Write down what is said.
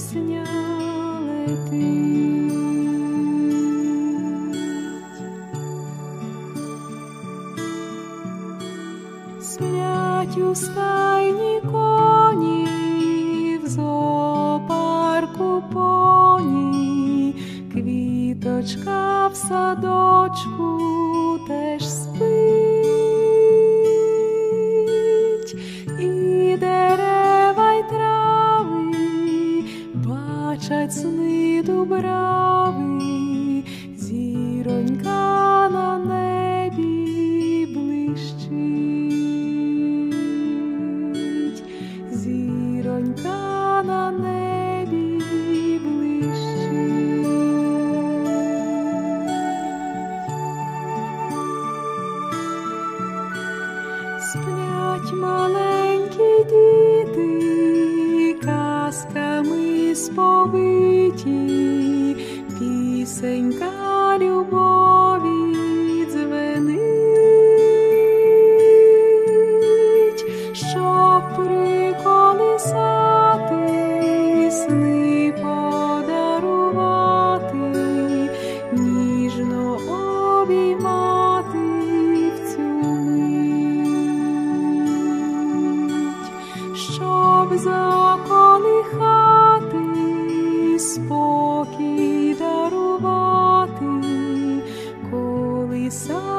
пісня летить. Сплять у стайні коні, в зоопарку поні, квіточка в садочку теж спить, і сни дубрави, зіронька на небі блищить, зіронька на. Сплять маленькі пісенька любові дзвенить, щоб приколисати, сни подарувати, ніжно обіймати в цю мить, щоб заколихати. sabe.